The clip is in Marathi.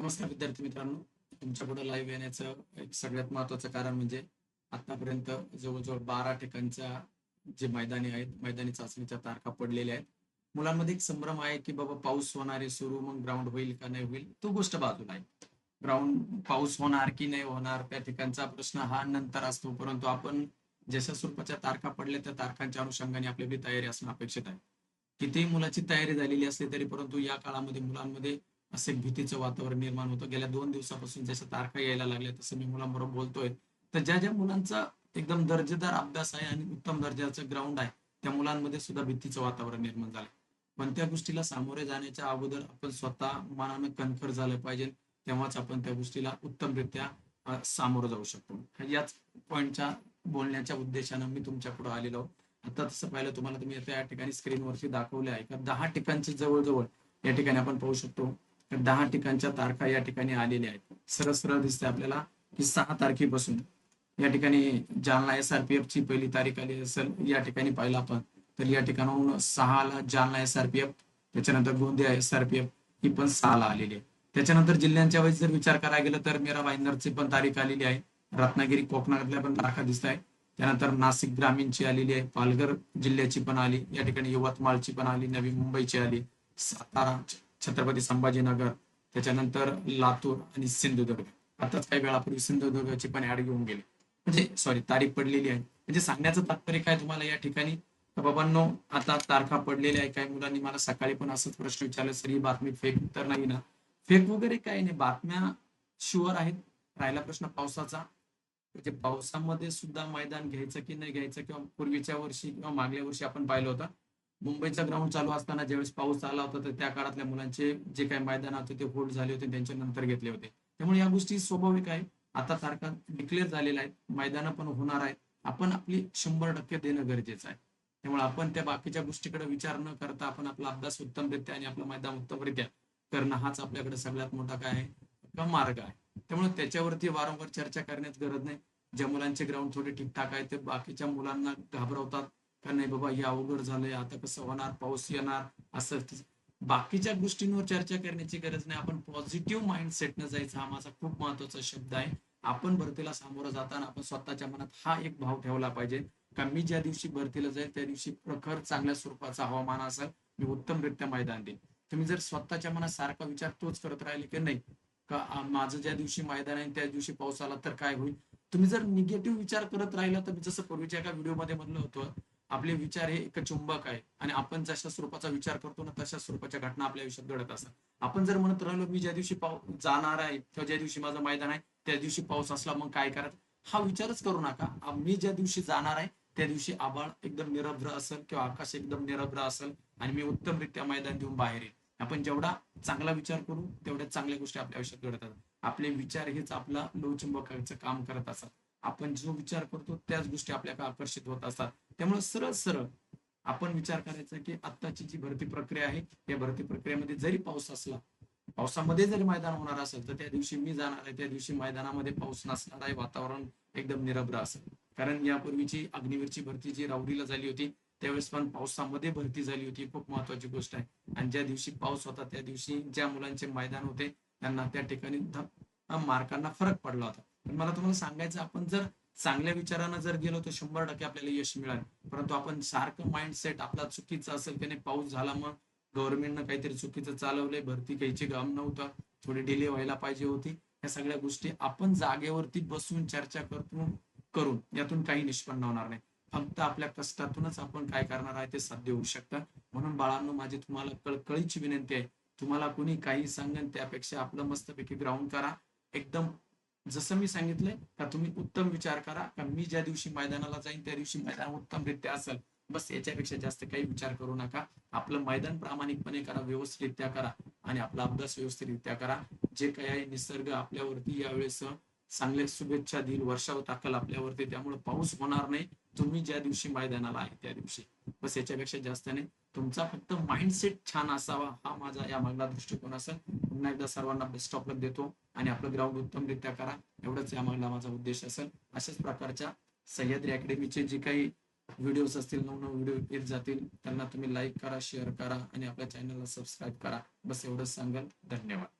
नमस्कार विद्यार्थी मित्रांनो. तुमच्यापुढे लाईव्ह येण्याचं एक सगळ्यात महत्वाचं कारण म्हणजे आतापर्यंत जवळजवळ बारा ठिकाणच्या जे मैदानी आहेत मैदानी चाचणीच्या तारखा पडलेल्या आहेत. मुलांमध्ये एक संभ्रम आहे की बाबा पाऊस होणार आहे सुरू मग ग्राउंड होईल का नाही होईल तो गोष्ट बाजूला आहे. ग्राउंड पाऊस होणार की नाही होणार त्या ठिकाणचा प्रश्न हा नंतर असतो परंतु आपण जशा स्वरूपाच्या तारखा पडल्या त्या तारखांच्या अनुषंगाने आपली तयारी असणं अपेक्षित आहे. कितीही मुलाची तयारी झालेली असली तरी परंतु या काळामध्ये मुलांमध्ये असं एक भीतीचं वातावरण निर्माण होतं. गेल्या दोन दिवसापासून जशा तारखा यायला लागल्या तसं मी मुलांबरोबर बोलतोय. तर ज्या ज्या मुलांचा एकदम दर्जेदार अभ्यास आहे आणि उत्तम दर्जाचं ग्राउंड आहे त्या मुलांमध्ये सुद्धा भीतीचं वातावरण निर्माण झालं पण त्या गोष्टीला सामोरे जाण्याच्या अगोदर आपण स्वतः मनानं कणखर झालं पाहिजे तेव्हाच आपण त्या गोष्टीला उत्तमरित्या सामोरं जाऊ शकतो. याच पॉईंटच्या बोलण्याच्या उद्देशानं मी तुमच्यापुढे आलेलो आता तसं पाहिलं तुम्हाला तुम्ही या ठिकाणी स्क्रीनवरती दाखवले आहे का दहा ठिकाणचे जवळजवळ या ठिकाणी आपण पाहू शकतो. तर दहा ठिकाणच्या तारखा या ठिकाणी आलेल्या आहेत. सरळ सरळ दिसते आपल्याला की सहा तारखेपासून. या ठिकाणी Jalna S R P F ची पहिली तारीख आली असेल या ठिकाणी पाहिलं आपण तर या ठिकाणाहून सहाला Jalna S R P F त्याच्यानंतर Gondia S R P F ही पण सहाला आलेली आहे. त्याच्यानंतर जिल्ह्यांच्या वेळेस जर विचार करायला गेलं तर मीरा भाईंदरची पण तारीख आलेली आहे. रत्नागिरी कोकणातल्या पण तारखा दिसत आहे त्यानंतर नाशिक ग्रामीणची आलेली आहे. पालघर जिल्ह्याची पण आली. या ठिकाणी यवतमाळची पण आली. नवी मुंबईची आली. सातारा छत्रपती संभाजीनगर त्याच्यानंतर लातूर आणि सिंधुदुर्ग. आताच काही वेळापूर्वी सिंधुदुर्गची पण ऍड घेऊन गेली. म्हणजे सॉरी तारीख पडलेली आहे. म्हणजे सांगण्याचं तात्पर्य काय तुम्हाला या ठिकाणी? बाबांनो आता तारखा पडलेल्या आहे. काही मुलांनी मला सकाळी पण असंच प्रश्न विचारला सर ही बातमी फेक तर नाही ना? फेक वगैरे काही नाही. बातम्या शुअर आहेत. राहिला प्रश्न पावसाचा. म्हणजे पावसामध्ये सुद्धा मैदान घ्यायचं की नाही घ्यायचं किंवा पूर्वीच्या वर्षी किंवा मागल्या वर्षी आपण पाहिलं होतं. मुंबईचा ग्राउंड चालू असताना ज्यावेळेस पाऊस आला होता तर त्या काळातल्या मुलांचे जे काही मैदान होते ते होल्ड झाले होते त्यांच्या नंतर घेतले होते. त्यामुळे या गोष्टी स्वाभाविक आहे. आता तारखा डिक्लेअर झालेल्या आहेत मैदानं पण होणार आहेत. आपण आपली शंभर टक्के देणं गरजेचं आहे. त्यामुळे आपण त्या बाकीच्या गोष्टीकडे विचार न करता आपण आपला अभ्यास उत्तमरित्या आणि आपलं मैदान उत्तमरित्या करणं हाच आपल्याकडे सगळ्यात मोठा काय आहे? का मार्ग आहे? त्यामुळे त्याच्यावरती वारंवार चर्चा करण्याची गरज नाही. ज्या मुलांचे ग्राउंड थोडे ठीकठाक आहे ते बाकीच्या मुलांना घाबरवतात. का नाही बाबा हे अवघड झालंय आता कसं होणार पाऊस येणार असं बाकीच्या गोष्टींवर चर्चा करण्याची गरज नाही. आपण पॉझिटिव्ह माइंड न जायचं हा माझा खूप महत्त्वाचा शब्द आहे. आपण भरतीला सामोरं जाताना आपण स्वतःच्या मनात हा एक भाव ठेवला पाहिजे का मी ज्या दिवशी भरतीला जाईल त्या दिवशी प्रखर चांगल्या स्वरूपाचा हवामान असेल मी उत्तमरित्या मैदान देईन. तुम्ही जर स्वतःच्या मनात सारखा विचार तोच करत राहिले की नाही का माझं ज्या दिवशी मैदान आहे त्या दिवशी पाऊस आला तर काय होईल? तुम्ही जर निगेटिव्ह विचार करत राहिला तर मी जसं पूर्वीच्या एका व्हिडिओमध्ये म्हणलं होतं आपले विचार हे एक चुंबक आहे. आणि आपण जशा स्वरूपाचा विचार करतो ना तशा स्वरूपाच्या घटना आपल्या आयुष्यात घडत असतात. आपण जर म्हणत राहिलो मी ज्या दिवशी पाऊस जाणार आहे किंवा ज्या दिवशी माझं मैदान आहे त्या दिवशी पाऊस असला मग काय करायचं? हा विचारच करू नका. मी ज्या दिवशी जाणार आहे त्या दिवशी आबाळ एकदम निरभ्र असेल किंवा आकाश एकदम निरभ्र असेल आणि मी उत्तमरित्या मैदान देऊन बाहेर येईल आपण जेवढा चांगला विचार करू तेवढ्या चांगल्या गोष्टी आपल्या आयुष्यात घडतात आपले विचार हेच आपला लोहचुंबकाचं काम करत असतात. आपण जो विचार करतो त्याच गोष्टी आपल्याकडे आकर्षित होत असतात. त्यामुळे सरळ सरळ आपण विचार करायचा की आत्ताची जी भरती प्रक्रिया आहे या भरती प्रक्रियेमध्ये जरी पाऊस असला पावसामध्ये जरी मैदान होणार असेल तर त्या दिवशी मी जाणार आहे त्या दिवशी मैदानामध्ये पाऊस नसणार आहे वातावरण एकदम निरभ्र असेल. कारण यापूर्वीची अग्निवीरची भरती जी राऊरीला झाली होती त्यावेळेस पण पावसामध्ये भरती झाली होती खूप महत्वाची गोष्ट आहे. आणि ज्या दिवशी पाऊस होता त्या दिवशी ज्या मुलांचे मैदान होते त्यांना त्या ठिकाणी मार्कांना फरक पडला होता. पण मला तुम्हाला सांगायचं आपण जर चांगल्या विचारानं जर गेलो तर शंभर टक्के आपल्याला यश मिळेल. परंतु आपण सारखं माइंडसेट आपला चुकीचा असेल की नाही पाऊस झाला मग गव्हर्नमेंटनं काहीतरी चुकीचं चालवलंय भरती घ्यायची काम नव्हतं थोडी डिले व्हायला पाहिजे होती. या सगळ्या गोष्टी आपण जागेवरती बसून चर्चा करून करून. यातून काही निष्पन्न होणार नाही. फक्त आपल्या कष्टातूनच आपण काय करणार आहे ते साध्य होऊ शकतं. म्हणून बाळांनो माझी तुम्हाला कळकळीची विनंती आहे. तुम्हाला कोणी काही सांगेन त्यापेक्षा आपलं मस्तपैकी ग्राउंड करा. एकदम जसं मी सांगितलंय का तुम्ही उत्तम विचार करा का मी ज्या दिवशी मैदानाला जाईन त्या दिवशी मैदान उत्तमरित्या असेल. बस याच्यापेक्षा जास्त काही विचार करू नका. आपलं मैदान प्रामाणिकपणे करा व्यवस्थितरित्या करा आणि आपला अभ्यास व्यवस्थितरित्या करा. जे काही आहे निसर्ग आपल्यावरती यावेळेस चांगल्या शुभेच्छा देईल वर्षावर टाकल आपल्यावरती त्यामुळे पाऊस होणार नाही. तुम्ही ज्या दिवशी मैदानाला आहे त्या दिवशी. बस याच्यापेक्षा जास्त नाही. तुमचा फक्त माइंडसेट छान असावा हा माझा या मागला दृष्टिकोन असेल. पुन्हा एकदा सर्वांना बेस्ट ऑफ लक देतो आणि आपलं ग्राउंड उत्तमरित्या करा. एवढंच या माझा उद्देश असेल. अशाच प्रकारच्या सह्याद्री अकॅडमीचे जे काही व्हिडिओज असतील नवनवीन व्हिडिओ येत जातील त्यांना तुम्ही लाईक करा शेअर करा आणि आपल्या चॅनलला सबस्क्राईब करा. बस एवढंच सांगाल. धन्यवाद.